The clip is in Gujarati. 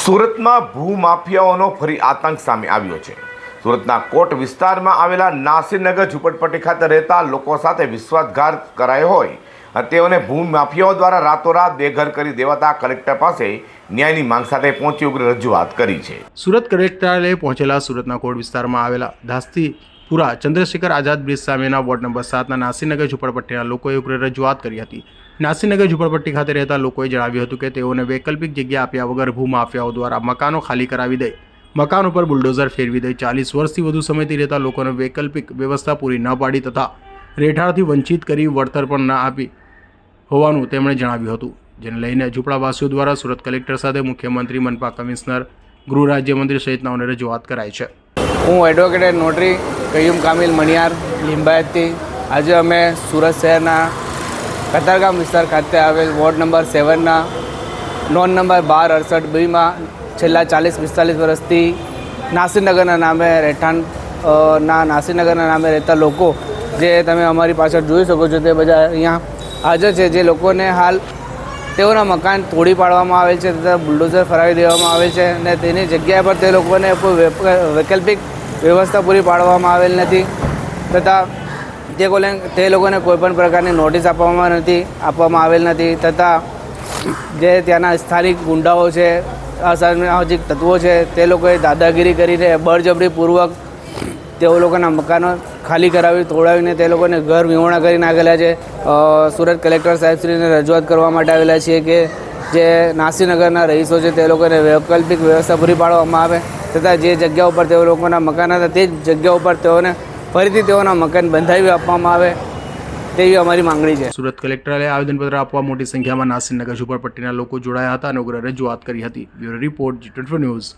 સુરતમાં ભૂમાફિયાઓનો ફરી આતંક સામે આવ્યો છે. સુરતના કોટ વિસ્તારમાં આવેલા નાસિરનગર ઝુંપડપટ્ટી ખાતે રહેતા લોકો સાથે વિશ્વાસઘાત કરાયો હોય. તેઓને ભૂમાફિયાઓ દ્વારા રાતોરાત બેઘર કરી દેવાતા કલેક્ટર પાસે ન્યાયની માંગ સાથે પહોંચી ઉગ્ર રજૂઆત કરી છે. સુરત કલેક્ટરાલયે પહોંચેલા સુરતના કોટ વિસ્તારમાં આવેલા ધાસ્તીપુરા ચંદ્રશેખર આઝાદ બ્રિજ સામેના વોર્ડ નંબર સાતના નાસીનગર ઝુંપડપટ્ટીના લોકોએ ઉગ્ર રજૂઆત કરી હતી. નાસીનગર ઝુંપડપટ્ટી ખાતે રહેતા લોકોએ જણાવ્યું હતું કે તેઓને વૈકલ્પિક જગ્યા આપ્યા વગર ભૂમાફિયાઓ દ્વારા મકાનો ખાલી કરાવી દઈ મકાન ઉપર બુલડોઝર ફેરવી દઈ ચાલીસ વર્ષથી વધુ સમયથી રહેતા લોકોને વૈકલ્પિક વ્યવસ્થા પૂરી ન પાડી તથા રહેઠાણથી વંચિત કરી વળતર પણ ન આપી હોવાનું તેમણે જણાવ્યું હતું. જેને લઈને ઝૂંપડાવાસીઓ દ્વારા સુરત કલેક્ટર સાથે મુખ્યમંત્રી, મનપા કમિશનર, ગૃહ રાજ્યમંત્રી સહિતનાઓને રજૂઆત કરાઈ છે. હું એડવોકેટ નોટરી કયુમ કામિલ મણિયાર, લિંબાયતી. આજે અમે સુરત શહેરના કતારગામ વિસ્તાર ખાતે આવેલ વોર્ડ નંબર સેવનના, નોન નંબર બાર અડસઠ બીમાં છેલ્લા ચાલીસ પિસ્તાલીસ વર્ષથી નાસીનગરના નામે રહેઠાણ ના, નાસીનગરના નામે રહેતા લોકો જે તમે અમારી પાછળ જોઈ શકો છો તે બધા અહીંયા હાજર છે. જે લોકોને હાલ તેઓના મકાન તોડી પાડવામાં આવેલ છે તથા બુલડોઝર ફરાવી દેવામાં આવેલ છે અને તેની જગ્યા પર તે લોકોને કોઈ વૈકલ્પિક વ્યવસ્થા પૂરી પાડવામાં આવેલ નથી તથા તે કોલે તે લોકોને કોઈપણ પ્રકારની નોટિસ આપવામાં નથી, આપવામાં આવેલ નથી તથા જે ત્યાંના સ્થાનિક ગુંડાઓ છે, અસામાજિક તત્વો છે તે લોકોએ દાદાગીરી કરીને બળજબરીપૂર્વક તેઓ લોકોના મકાનો ખાલી કરાવી, તોડાવીને તે લોકોને ઘર વિહોણા કરી નાખેલા છે. સુરત કલેક્ટર સાહેબશ્રીને રજૂઆત કરવા માટે આવેલા છીએ કે જે નાસીનગરના રહીશો છે તે લોકોને વૈકલ્પિક વ્યવસ્થા પૂરી પાડવામાં આવે. તથા જે જગ્યા ઉપર તેઓ લોકોના મકાન હતા તે જ જગ્યા ઉપર તેઓને ફરીથી તેઓના મકાન બંધાવી આપવામાં આવે તેવી અમારી માંગણી છે. સુરત કલેક્ટરે આવેદનપત્ર આપવા મોટી સંખ્યામાં નાસિરનગર, ઝુંપડપટ્ટીના લોકો જોડાયા હતા અને ઉગ્ર રજૂઆત કરી હતી. Bureau report Zee news.